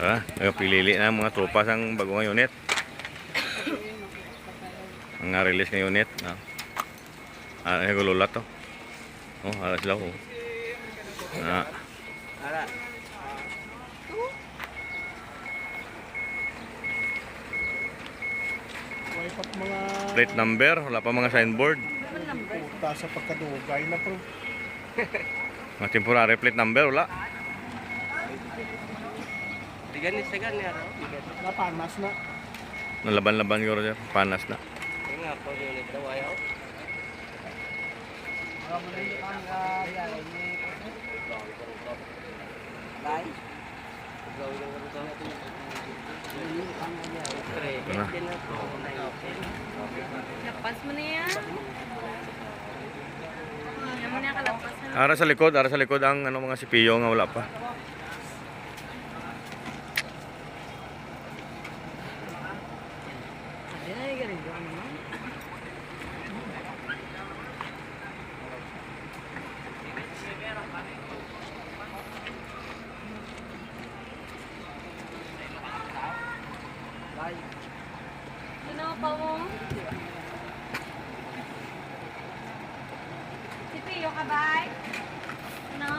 Ha? Nagpilili na ang mga tropa sang bagong unit. Mga release ng unit. Ha? Ah, ay gulula to. Oh, ala sila oh. Ah, pat mga plate number, wala pa mga signboard. puta sa pagkadugay na pro. Mga temporary plate number, wala. Tigan ni Segan ni Ara. Napanas na. Nalaban-laban ko rin, panas na. Kaya nga po unit daw ayaw. Ano? Lapas mo na yan. Ara sa likod, ara sa likod ang ano mga sipiyo nga wala pa. Doon naman. Sino pa mo? Si Pio ka ba? Ano?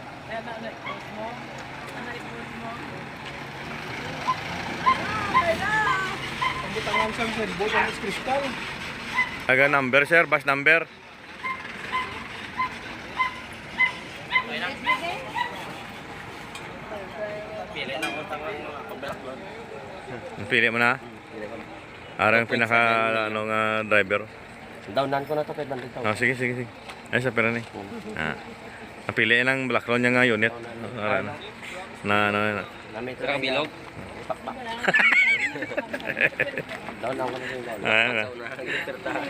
Ang butangan sa signboard ang is kristal. Aga number sir, bus number. Pili na mo na. Ara ang pinaka ano nga driver. Downan ko na to kay bandito. Oh, sige, sige, sige. Ay, sa pera ni. Ah. Napili ng black loan niya nga unit. Ara na. Na, ano, na. Ito ang bilog. Pakpak. Downan ko na yung. Ah, libertahan.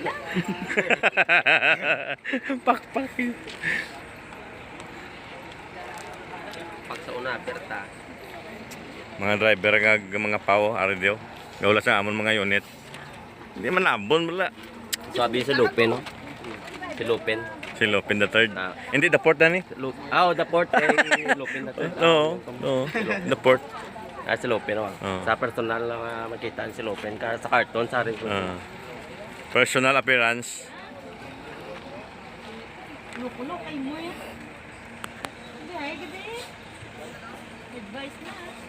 Pakpak. Pag sa una, perta. Mga driver nga mga pao, ari dio. Gawla sa amon mga unit. Hindi man nabon wala. Sabi si Lupin, no? Si Lupin. Si Lopin the third. Ah. Hindi the port na ni. Lup ah, oh, the port kay Lupin na to. Oo, oo. The port. Ah, si Lupin, oh. Sa personal lang uh, makita si Lupin. Ka sa carton, sa rin ko. Ah. personal appearance. Lukulo kay mo yan. Hindi, ay, gabi. Advice na.